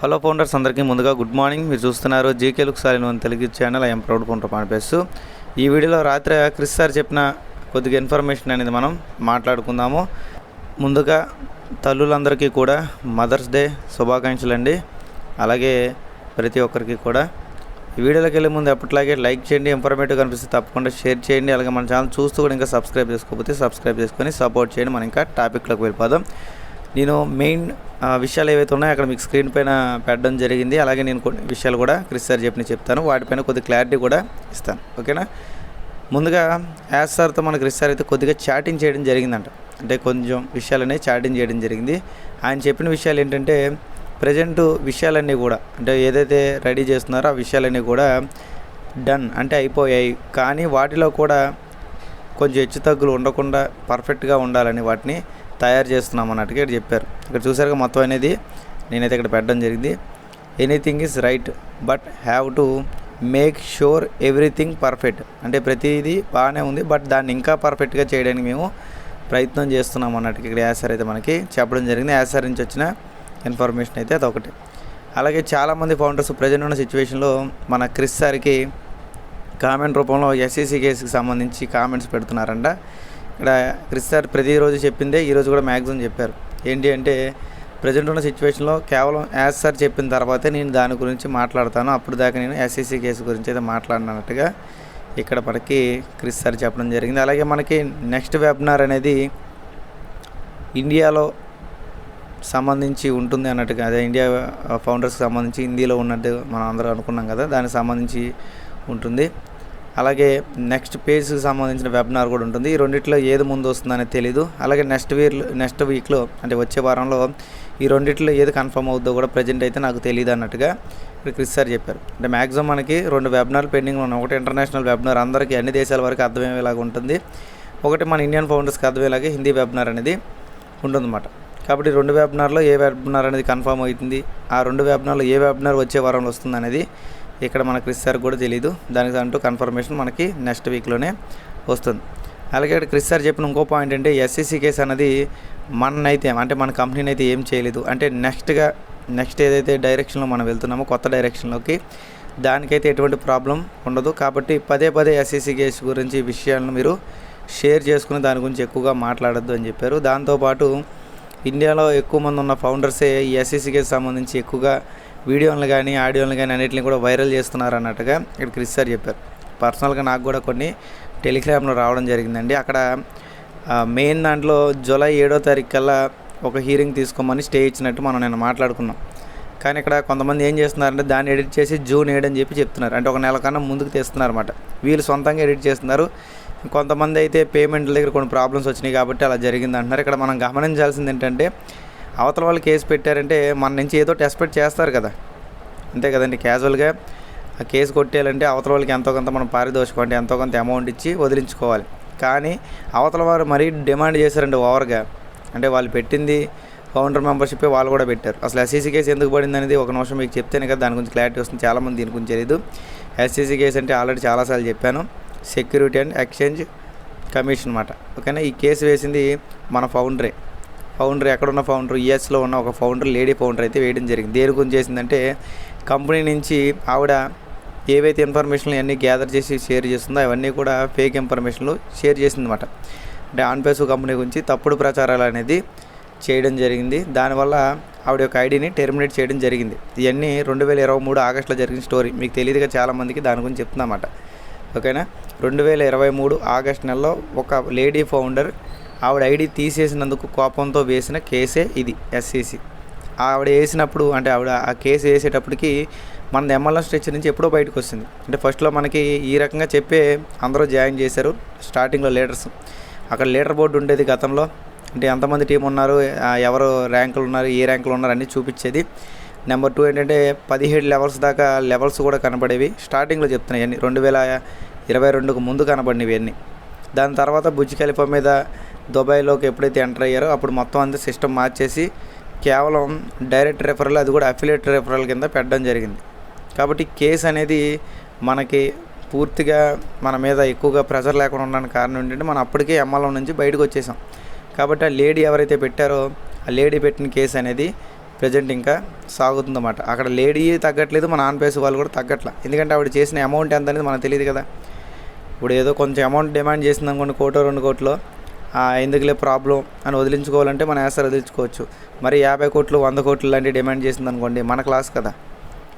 Hello founders అందరికీ ముందుగా good morning. మీరు చూస్తున్నారు GK look sorry one Telugu channel. I'm proud founder పనిపేస్తూ ఈ వీడియోలో రాత్రి క్రిస్ సార్ చెప్పిన కొద్దిగా ఇన్ఫర్మేషన్ అనేది మనం మాట్లాడుకుందాము. ముందుగా తల్లులందరికీ కూడా మదర్స్ డే శుభాకాంక్షలు అండి. అలాగే ప్రతి ఒక్కరికి కూడా. ఈ వీడియోలోకి వెళ్ళే ముందు ఎప్పటిలాగే లైక్ చేయండి ఇన్ఫర్మేటివ్ కనిపిస్తే తప్పకుండా షేర్ చేయండి. అలాగే మన ఛానల్ చూస్తూ కూడా ఇంకా సబ్స్క్రైబ్ చేసుకోకపోతే సబ్స్క్రైబ్ చేసుకొని సపోర్ట్ చేయండి. మనం ఇంకా టాపిక్లోకి వెళ్ళిపోదాం. నేను మెయిన్ విషయాలు ఏవైతే ఉన్నాయో అక్కడ మీకు స్క్రీన్ పైన పెట్టడం జరిగింది. అలాగే నేను కొన్ని విషయాలు కూడా క్రిస్ సార్ చెప్పిన చెప్తాను. వాటిపైన కొద్ది క్లారిటీ కూడా ఇస్తాను. ఓకేనా? ముందుగా యాజ్ సార్తో మన క్రిస్ సార్ అయితే కొద్దిగా చాటింగ్ చేయడం జరిగిందంట. అంటే కొంచెం విషయాలనే చాటింగ్ చేయడం జరిగింది. ఆయన చెప్పిన విషయాలు ఏంటంటే ప్రజెంట్ విషయాలన్నీ కూడా అంటే ఏదైతే రెడీ చేస్తున్నారో ఆ విషయాలన్నీ కూడా డన్ అంటే అయిపోయాయి. కానీ వాటిలో కూడా కొంచెం హెచ్చు తగ్గులు ఉండకుండా పర్ఫెక్ట్గా ఉండాలని వాటిని తయారు చేస్తున్నాం అన్నట్టుగా ఇక్కడ చెప్పారు. ఇక్కడ చూసారుగా మొత్తం అనేది నేనైతే ఇక్కడ పెట్టడం జరిగింది. Anything is right but have to make sure everything perfect అంటే ప్రతిదీ బాగానే ఉంది బట్ దాన్ని ఇంకా పర్ఫెక్ట్గా చేయడానికి మేము ప్రయత్నం చేస్తున్నాం అన్నట్టు ఇక్కడ యాసర్ అయితే మనకి చెప్పడం జరిగింది. యాసర్ నుంచి వచ్చిన ఇన్ఫర్మేషన్ అయితే అదొకటి అలాగే చాలామంది ఫౌండర్స్ ప్రజెంట్ ఉన్న సిచ్యువేషన్లో మన క్రిస్ సార్కి కామెంట్ రూపంలో ఎస్ఈసి కేసుకి సంబంధించి కామెంట్స్ పెడుతున్నారంట. ఇక్కడ క్రిస్ సార్ ప్రతిరోజు చెప్పిందే ఈరోజు కూడా మ్యాక్సిమం చెప్పారు. ఏంటి అంటే ప్రజెంట్ ఉన్న సిచ్యువేషన్లో కేవలం యాజ్ సార్ చెప్పిన తర్వాతే నేను దాని గురించి మాట్లాడతాను. అప్పుడు దాకా నేను ఎస్ఈసీ కేసు గురించి అయితే మాట్లాడినట్టుగా ఇక్కడ మనకి క్రిస్ సార్ చెప్పడం జరిగింది. అలాగే మనకి నెక్స్ట్ వెబినార్ అనేది ఇండియాలో సంబంధించి ఉంటుంది అన్నట్టుగా అదే ఇండియా ఫౌండర్స్కి సంబంధించి హిందీలో ఉన్నట్టు మనం అందరూ అనుకున్నాం కదా దానికి సంబంధించి ఉంటుంది. అలాగే నెక్స్ట్ పేజ్కి సంబంధించిన వెబినార్ కూడా ఉంటుంది. ఈ రెండిట్లో ఏది ముందు వస్తుందనేది తెలీదు. అలాగే నెక్స్ట్ వీక్ నెక్స్ట్ వీక్లో అంటే వచ్చే వారంలో ఈ రెండిట్లో ఏది కన్ఫర్మ్ అవుతుందో కూడా ప్రజెంట్ అయితే నాకు తెలియదు అన్నట్టుగా ఇక్కడ క్రిస్ సార్ చెప్పారు. అంటే మ్యాక్సిమం మనకి రెండు వెబినార్లు పెండింగ్ ఉన్నాయి. ఒకటి ఇంటర్నేషనల్ వెబినార్ అందరికీ అన్ని దేశాల వరకు అర్థమయ్యేలాగా ఉంటుంది. ఒకటి మన ఇండియన్ ఫౌండర్స్కి అర్థమయ్యేలాగా హిందీ వెబినార్ అనేది ఉంటుందన్నమాట. కాబట్టి రెండు వెబినార్లో ఏ వెబినార్ అనేది కన్ఫర్మ్ అవుతుంది? ఆ రెండు వెబినార్లో ఏ వెబినార్ వచ్చే వారంలో వస్తుంది అనేది ఇక్కడ మనకు క్రిస్ సార్ కూడా తెలియదు దానికి అంటూ కన్ఫర్మేషన్ మనకి నెక్స్ట్ వీక్లోనే వస్తుంది. అలాగే ఇక్కడ క్రిస్ సార్ చెప్పిన ఇంకో పాయింట్ అంటే ఎస్సీసీ కేసు అనేది మననైతే అంటే మన కంపెనీని అయితే ఏం చేయలేదు. అంటే నెక్స్ట్గా నెక్స్ట్ ఏదైతే డైరెక్షన్లో మనం వెళ్తున్నామో కొత్త డైరెక్షన్లోకి దానికైతే ఎటువంటి ప్రాబ్లం ఉండదు. కాబట్టి పదే పదే ఎస్సీసీ కేసు గురించి విషయాలను మీరు షేర్ చేసుకుని దాని గురించి ఎక్కువగా మాట్లాడొద్దు అని చెప్పారు. దాంతోపాటు ఇండియాలో ఎక్కువ మంది ఉన్న ఫౌండర్సే ఈ ఎస్సీసీకి సంబంధించి ఎక్కువగా వీడియోలు కానీ ఆడియోలు కానీ అన్నింటిని కూడా వైరల్ చేస్తున్నారు అన్నట్టుగా ఇక్కడ క్రిష్ సార్ చెప్పారు. పర్సనల్గా నాకు కూడా కొన్ని టెలిగ్రామ్లో రావడం జరిగిందండి. అక్కడ మెయిన్ దాంట్లో జూలై ఏడో తారీఖు కల్లా ఒక హీరింగ్ తీసుకోమని స్టే ఇచ్చినట్టు మనం నేను మాట్లాడుకున్నాం. కానీ ఇక్కడ కొంతమంది ఏం చేస్తున్నారంటే దాన్ని ఎడిట్ చేసి జూన్ ఏడు అని చెప్పి చెప్తున్నారు. అంటే ఒక నెల కన్నా ముందుకు తీస్తున్నారు అనమాట వీళ్ళు సొంతంగా ఎడిట్ చేస్తున్నారు. కొంతమంది అయితే పేమెంట్ల దగ్గర కొన్ని ప్రాబ్లమ్స్ వచ్చినాయి కాబట్టి అలా జరిగింది అంటున్నారు ఇక్కడ మనం గమనించాల్సింది ఏంటంటే అవతల వాళ్ళు కేసు పెట్టారంటే మన నుంచి ఏదో టెస్పెక్ట్ చేస్తారు కదా. అంతే కదండి క్యాజువల్గా ఆ కేసు కొట్టేయాలంటే అవతల వాళ్ళకి ఎంతో కొంత మనం పారితోషికం అంటే ఎంతో కొంత అమౌంట్ ఇచ్చి వదిలించుకోవాలి. కానీ అవతల వారు మరీ డిమాండ్ చేశారండి ఓవర్గా. అంటే వాళ్ళు పెట్టింది ఫౌండర్ మెంబర్షిప్ వాళ్ళు కూడా పెట్టారు. అసలు ఎస్సీసీ కేసు ఎందుకు పడింది అనేది ఒక నిమిషం మీకు చెప్తేనే కదా దాని గురించి క్లారిటీ వస్తుంది. చాలామంది దీని గురించి తెలియదు ఎస్సీసీ కేసు అంటే ఆల్రెడీ చాలాసార్లు చెప్పాను. సెక్యూరిటీ అండ్ ఎక్స్చేంజ్ కమిషన్ అనమాట ఓకేనా? ఈ కేసు వేసింది మన ఫౌండరే ఫౌండర్ ఎక్కడున్న ఫౌండర్ యుఎస్లో ఉన్న ఒక ఫౌండర్ లేడీ ఫౌండర్ అయితే వేయడం జరిగింది. దేని గురించి చేసిందంటే కంపెనీ నుంచి ఆవిడ ఏవైతే ఇన్ఫర్మేషన్లు అన్నీ గ్యాదర్ చేసి షేర్ చేస్తుందో అవన్నీ కూడా ఫేక్ ఇన్ఫర్మేషన్లు షేర్ చేసిందన్నమాట. అంటే ఆన్పేసు కంపెనీ గురించి తప్పుడు ప్రచారాలు అనేది చేయడం జరిగింది. దానివల్ల ఆవిడ యొక్క ఐడిని టెర్మినేట్ చేయడం జరిగింది. ఇవన్నీ రెండు వేల ఇరవై మూడు ఆగస్టులో జరిగిన స్టోరీ. మీకు తెలియదుగా చాలామందికి దాని గురించి చెప్తున్నమాట. ఓకేనా? రెండు వేల ఇరవై మూడు ఆగస్ట్ నెలలో ఒక లేడీ ఫౌండర్ ఆవిడ ఐడి తీసేసినందుకు కోపంతో వేసిన కేసే ఇది ఎస్సీసీ. ఆవిడ వేసినప్పుడు అంటే ఆవిడ ఆ కేసు వేసేటప్పటికి మన ఎంఎల్ఎం స్ట్రెచర్ నుంచి ఎప్పుడో బయటకు వస్తుంది అంటే ఫస్ట్లో మనకి ఈ రకంగా చెప్పే అందరూ జాయిన్ చేశారు స్టార్టింగ్లో లీడర్స్. అక్కడ లీడర్ బోర్డు ఉండేది గతంలో. అంటే ఎంతమంది టీం ఉన్నారు ఎవరు ర్యాంకులు ఉన్నారు ఏ ర్యాంకులు ఉన్నారు అన్నీ చూపించేది. నెంబర్ టూ ఏంటంటే పదిహేడు లెవెల్స్ దాకా లెవెల్స్ కూడా కనబడేవి. స్టార్టింగ్లో చెప్తున్నాయి అన్నీ. రెండు వేల ఇరవై రెండుకు ముందు కనబడినవి అన్నీ. దాని తర్వాత బుజ్ ఖలీఫా మీద దుబాయ్లోకి ఎప్పుడైతే ఎంటర్ అయ్యారో అప్పుడు మొత్తం అంతా సిస్టమ్ మార్చేసి కేవలం డైరెక్ట్ రెఫరల్ అది కూడా అఫిలియేట్ రెఫరల్ కింద పెట్టడం జరిగింది. కాబట్టి కేసు అనేది మనకి పూర్తిగా మన మీద ఎక్కువగా ప్రెషర్ లేకుండా ఉండడానికి కారణం ఏంటంటే మనం అప్పటికే ఎంఎల్ఎం నుంచి బయటకు వచ్చేసాం. కాబట్టి ఆ లేడీ ఎవరైతే పెట్టారో ఆ లేడీ పెట్టిన కేసు అనేది ప్రజెంట్ ఇంకా సాగుతుందన్నమాట. అక్కడ లేడీ తగ్గట్లేదు మన ఆన్ పేస్ వాళ్ళు కూడా తగ్గట్ల. ఎందుకంటే ఆవిడ చేసిన అమౌంట్ ఎంత అనేది మనకు తెలియదు కదా. ఇప్పుడు ఏదో కొంచెం అమౌంట్ డిమాండ్ చేసింది అనుకోండి కోటో రెండు కోట్లు. ఎందుకులే ప్రాబ్లం అని వదిలించుకోవాలంటే మనం యాసర్ వదిలించుకోవచ్చు. మరి యాభై కోట్లు వంద కోట్లు లాంటి డిమాండ్ చేసింది అనుకోండి మన క్లాస్ కదా.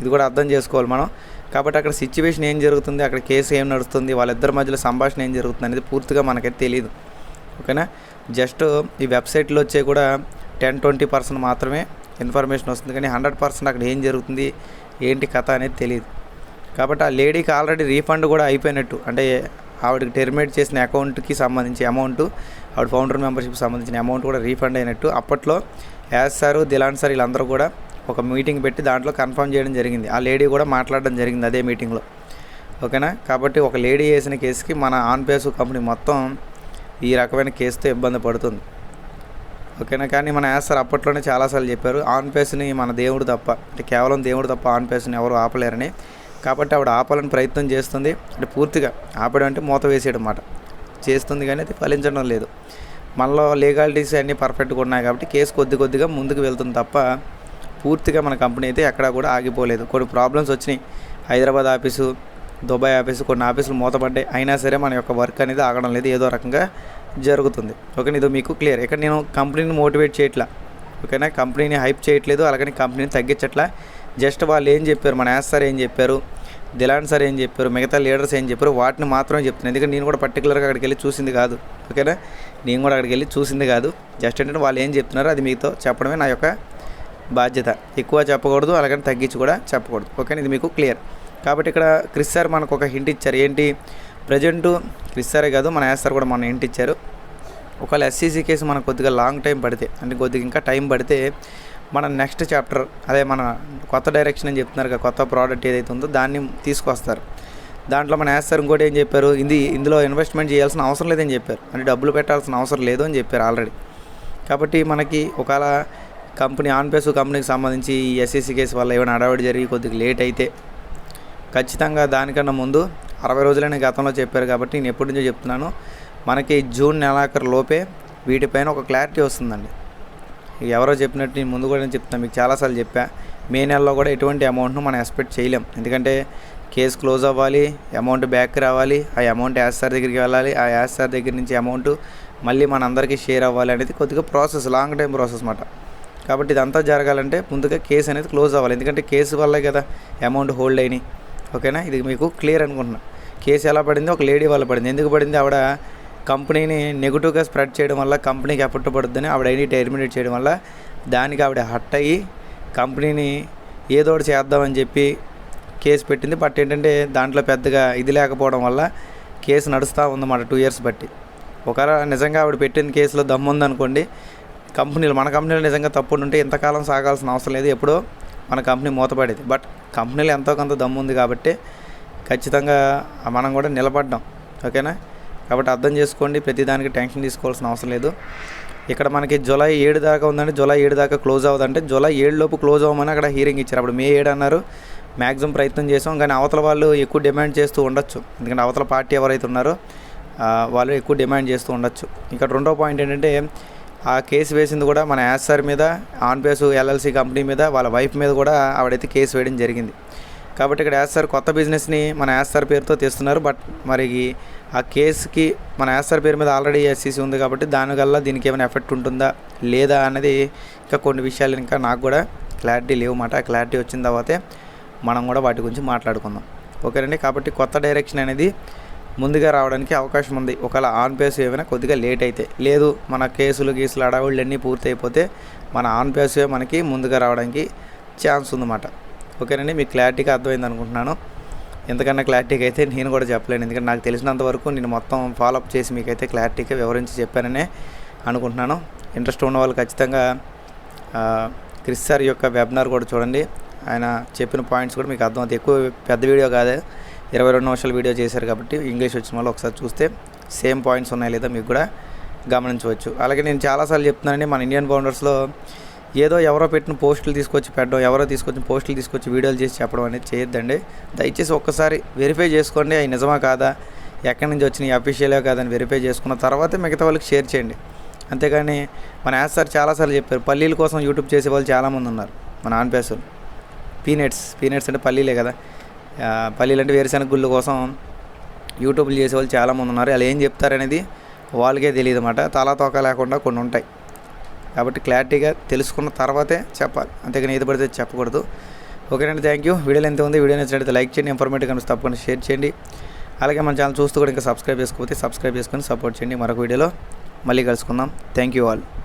ఇది కూడా అర్థం చేసుకోవాలి మనం. కాబట్టి అక్కడ సిచ్యువేషన్ ఏం జరుగుతుంది అక్కడ కేసు ఏం నడుస్తుంది వాళ్ళిద్దరి మధ్యలో సంభాషణ ఏం జరుగుతుంది అనేది పూర్తిగా మనకైతే తెలియదు ఓకేనా? జస్ట్ ఈ వెబ్సైట్లో వచ్చే కూడా టెన్ ట్వంటీ పర్సెంట్ మాత్రమే ఇన్ఫర్మేషన్ వస్తుంది. కానీ హండ్రెడ్ పర్సెంట్ అక్కడ ఏం జరుగుతుంది ఏంటి కథ అనేది తెలియదు కాబట్టి ఆ లేడీకి ఆల్రెడీ రీఫండ్ కూడా అయిపోయినట్టు. అంటే ఆవిడకి టెర్మినేట్ చేసిన అకౌంట్కి సంబంధించి అమౌంట్ ఆవిడ ఫౌండర్ మెంబర్షిప్ సంబంధించిన అమౌంట్ కూడా రీఫండ్ అయినట్టు అప్పట్లో యాజ్ సార్ దిలాన్ సార్ వీళ్ళందరూ కూడా ఒక మీటింగ్ పెట్టి దాంట్లో కన్ఫర్మ్ చేయడం జరిగింది. ఆ లేడీ కూడా మాట్లాడడం జరిగింది అదే మీటింగ్లో. ఓకేనా? కాబట్టి ఒక లేడీ వేసిన కేసుకి మన ఆన్ కంపెనీ మొత్తం ఈ రకమైన కేసుతో ఇబ్బంది పడుతుంది. ఓకేనా? కానీ మన సార్ అప్పట్లోనే చాలాసార్లు చెప్పారు ఆన్ పేస్ని మన దేవుడు తప్ప అంటే కేవలం దేవుడు తప్ప ఆన్ పేస్ని ఎవరు ఆపలేరని కాబట్టి ఆవిడ ఆపాలని ప్రయత్నం చేస్తుంది. అంటే పూర్తిగా ఆపడం అంటే మూత వేసేయడం అన్నమాట చేస్తుంది కానీ అది ఫలించడం లేదు. మనలో లీగాలిటీస్ అన్నీ పర్ఫెక్ట్గా ఉన్నాయి కాబట్టి కేసు కొద్ది కొద్దిగా ముందుకు వెళ్తుంది తప్ప పూర్తిగా మన కంపెనీ అయితే ఎక్కడా కూడా ఆగిపోలేదు. కొన్ని ప్రాబ్లమ్స్ వచ్చినాయి. హైదరాబాద్ ఆఫీసు దుబాయ్ ఆఫీసు కొన్ని ఆఫీసులు మూతపడ్డాయి. అయినా సరే మన యొక్క వర్క్ అనేది ఆగడం లేదు. ఏదో రకంగా జరుగుతుంది. ఓకే ఇది మీకు క్లియర్ ఇక్కడ నేను కంపెనీని మోటివేట్ చేయట్లా. ఓకేనా? కంపెనీని హైప్ చేయట్లేదు. అలాగని కంపెనీని తగ్గించట్లా. జస్ట్ వాళ్ళు ఏం చెప్పారు మన యాస్ సార్ ఏం చెప్పారు దిలాన్ సార్ ఏం చెప్పారు మిగతా లీడర్స్ ఏం చెప్పారు వాటిని మాత్రమే చెప్తున్నాను. ఎందుకంటే నేను కూడా పర్టికులర్గా అక్కడికి వెళ్ళి చూసింది కాదు. ఓకేనా? నేను కూడా అక్కడికి వెళ్ళి చూసింది కాదు. జస్ట్ ఏంటంటే వాళ్ళు ఏం చెప్తున్నారో అది మీతో చెప్పడమే నా యొక్క బాధ్యత. ఎక్కువ చెప్పకూడదు అలాగని తగ్గించి కూడా చెప్పకూడదు. ఓకేనా? ఇది మీకు క్లియర్ కాబట్టి ఇక్కడ క్రిస్ సార్ మనకు ఒక హింట్ ఇచ్చారు. ఏంటి? ప్రజెంట్ క్రిస్ సారే కాదు మన యాస్ సార్ కూడా మన హింట్ ఇచ్చారు. ఒకవేళ ఎస్సీసీ కేసు మనకు కొద్దిగా లాంగ్ టైం పడితే అంటే కొద్దిగా ఇంకా టైం పడితే మన నెక్స్ట్ చాప్టర్ అదే మన కొత్త డైరెక్షన్ అని చెప్తున్నారు కదా కొత్త ప్రోడక్ట్ ఏదైతే ఉందో దాన్ని తీసుకొస్తారు. దాంట్లో మన వేస్తారు ఇంకోటి ఏం చెప్పారు? ఇది ఇందులో ఇన్వెస్ట్మెంట్ చేయాల్సిన అవసరం లేదని చెప్పారు. అంటే డబ్బులు పెట్టాల్సిన అవసరం లేదు అని చెప్పారు ఆల్రెడీ కాబట్టి మనకి ఒకవేళ కంపెనీ ఆన్పేస్ కంపెనీకి సంబంధించి ఈ ఎస్సీసీ కేసు వల్ల ఏమైనా అడవాడి జరిగి కొద్దిగా లేట్ అయితే ఖచ్చితంగా దానికన్నా ముందు అరవై రోజులనే గతంలో చెప్పారు కాబట్టి నేను ఎప్పటి నుంచో చెప్తున్నాను. మనకి జూన్ నెలాఖరు లోపే వీటిపైన ఒక క్లారిటీ వస్తుందండి. ఎవరో చెప్పినట్టు నేను ముందు కూడా నేను చెప్తాను మీకు చాలాసార్లు చెప్పా. మే నెలలో కూడా ఎటువంటి అమౌంట్ను మనం ఎక్స్పెక్ట్ చేయలేం. ఎందుకంటే కేసు క్లోజ్ అవ్వాలి అమౌంట్ బ్యాక్ రావాలి ఆ అమౌంట్ యాస్ సార్ దగ్గరికి వెళ్ళాలి ఆ యాస్ సార్ దగ్గర నుంచి అమౌంట్ మళ్ళీ మన అందరికీ షేర్ అవ్వాలి అనేది కొద్దిగా ప్రాసెస్ లాంగ్ టైం ప్రాసెస్ అన్నమాట. కాబట్టి ఇదంతా జరగాలంటే ముందుగా కేసు అనేది క్లోజ్ అవ్వాలి. ఎందుకంటే కేసు వల్లే కదా అమౌంట్ హోల్డ్ అయినాయి. ఓకేనా? ఇది మీకు క్లియర్ అనుకుంటున్నా. కేసు ఎలా పడింది ఒక లేడీ వల్ల పడింది. ఎందుకు పడింది? ఆవిడ కంపెనీని నెగిటివ్గా స్ప్రెడ్ చేయడం వల్ల కంపెనీకి ఎఫెక్ట్ పడుతుందని ఆవిడ ఐడి టెర్మినేట్ చేయడం వల్ల దానికి ఆవిడ హట్ అయ్యి కంపెనీని ఏదో ఒకటి చేద్దామని చెప్పి కేసు పెట్టింది. బట్ ఏంటంటే దాంట్లో పెద్దగా ఇది లేకపోవడం వల్ల కేసు నడుస్తూ ఉందన్నమాట టూ ఇయర్స్ బట్టి. ఒకవేళ నిజంగా ఆవిడ పెట్టిన కేసులో దమ్ముందనుకోండి కంపెనీలు మన కంపెనీలో నిజంగా తప్పుడు ఉంటే ఇంతకాలం సాగాల్సిన అవసరం లేదు. ఎప్పుడో మన కంపెనీ మూతపడేది. బట్ కంపెనీలో ఎంతో కొంత దమ్ము ఉంది కాబట్టి ఖచ్చితంగా మనం కూడా నిలబడ్డాం. ఓకేనా? కాబట్టి అర్థం చేసుకోండి ప్రతిదానికి టెన్షన్ తీసుకోవాల్సిన అవసరం లేదు. ఇక్కడ మనకి జూలై ఏడు దాకా ఉందంటే జూలై ఏడు దాకా క్లోజ్ అవ్వదంటే జూలై ఏడు లోపు క్లోజ్ అవ్వమని అక్కడ హీరింగ్ ఇచ్చారు. అప్పుడు మే ఏడు అన్నారు. మ్యాక్సిమం ప్రయత్నం చేసాం కానీ అవతల వాళ్ళు ఎక్కువ డిమాండ్ చేస్తూ ఉండొచ్చు. ఎందుకంటే అవతల పార్టీ ఎవరైతే ఉన్నారో వాళ్ళు ఎక్కువ డిమాండ్ చేస్తూ ఉండొచ్చు. ఇక్కడ రెండో పాయింట్ ఏంటంటే ఆ కేసు వేసింది కూడా మన యాస్ఆర్ మీద ఆన్పేస్ ఎల్ఎల్సి కంపెనీ మీద వాళ్ళ వైఫ్ మీద కూడా ఆవిడైతే కేసు వేయడం జరిగింది. కాబట్టి ఇక్కడ యాస్ఆర్ కొత్త బిజినెస్ని మన యాస్ఆర్ పేరుతో తెస్తున్నారు. బట్ మరి ఆ కేసుకి మన యాస్ఆర్ పేరు మీద ఆల్రెడీ ఎస్సీసీ ఉంది కాబట్టి దానివల్ల దీనికి ఏమైనా ఎఫెక్ట్ ఉంటుందా లేదా అనేది ఇంకా కొన్ని విషయాలు ఇంకా నాకు కూడా క్లారిటీ లేవు మాట. ఆ క్లారిటీ వచ్చిన తర్వాతే మనం కూడా వాటి గురించి మాట్లాడుకుందాం. ఓకేనండి కాబట్టి కొత్త డైరెక్షన్ అనేది ముందుగా రావడానికి అవకాశం ఉంది. ఒకవేళ ఆన్ పేస్ ఏమైనా కొద్దిగా లేట్ అయితే లేదు మన కేసులు గీసులు అడవుళ్ళు అన్నీ పూర్తి అయిపోతే మన ఆన్ పేస్ మనకి ముందుగా రావడానికి ఛాన్స్ ఉందన్నమాట. ఓకేనండి మీకు క్లారిటీగా అర్థమైంది అనుకుంటున్నాను. ఎంతకన్నా క్లారిటీగా అయితే నేను కూడా చెప్పలేను. ఎందుకంటే నాకు తెలిసినంత వరకు నేను మొత్తం ఫాలోఅప్ చేసి మీకైతే క్లారిటీగా వివరించి చెప్పాననే అనుకుంటున్నాను. ఇంట్రెస్ట్ ఉన్న వాళ్ళు ఖచ్చితంగా క్రిస్ సార్ యొక్క వెబినార్ కూడా చూడండి. ఆయన చెప్పిన పాయింట్స్ కూడా మీకు అర్థమవుతాయి. ఎక్కువ పెద్ద వీడియో కాదే. ఇరవై రెండు నిమిషాల వీడియో చేశారు కాబట్టి ఇంగ్లీష్ వచ్చిన వాళ్ళు ఒకసారి చూస్తే సేమ్ పాయింట్స్ ఉన్నాయి లేదా మీకు కూడా గమనించవచ్చు. అలాగే నేను చాలాసార్లు చెప్తున్నానండి మన ఇండియన్ బౌండర్స్లో ఏదో ఎవరో పెట్టిన పోస్టులు తీసుకొచ్చి పెట్టడం ఎవరో తీసుకొచ్చిన పోస్టులు తీసుకొచ్చి వీడియోలు చేసి చెప్పడం అనేది చేయొద్దండి. దయచేసి ఒక్కసారి వెరిఫై చేసుకోండి అవి నిజమా కాదా ఎక్కడి నుంచి వచ్చినాయి అఫీషియలే కాదని వెరిఫై చేసుకున్న తర్వాత మిగతా వాళ్ళకి షేర్ చేయండి. అంతేగాని మన యాస్ సార్ చాలాసార్లు చెప్పారు పల్లీల కోసం యూట్యూబ్ చేసే వాళ్ళు చాలామంది ఉన్నారు మన ఆన్పేసులు పీనట్స్ పీనట్స్ అంటే పల్లీలే కదా. పల్లీలు అంటే వేరుశెనగ గుళ్ళు కోసం యూట్యూబ్లు చేసేవాళ్ళు చాలామంది ఉన్నారు వాళ్ళు ఏం చెప్తారనేది వాళ్ళకే తెలియదు అన్నమాట తలా తోక లేకుండా కొన్ని ఉంటాయి. కాబట్టి క్లారిటీగా తెలుసుకున్న తర్వాతే చెప్పాలి. అంతేకాని ఏది పడితే చెప్పకూడదు. ఓకేనండి థ్యాంక్ యూ వీడియోలో ఎంత ఉంది వీడియో నచ్చినట్లయితే లైక్ చేయండి ఇన్ఫర్మేటివ్ కనుక తప్పకుండా షేర్ చేయండి. అలాగే మన ఛానల్ చూస్తూ కూడా ఇంకా సబ్స్క్రైబ్ చేసుకోకపోతే సబ్స్క్రైబ్ చేసుకొని సపోర్ట్ చేయండి. మరొక వీడియోలో మళ్ళీ కలుసుకుందాం. Thank you all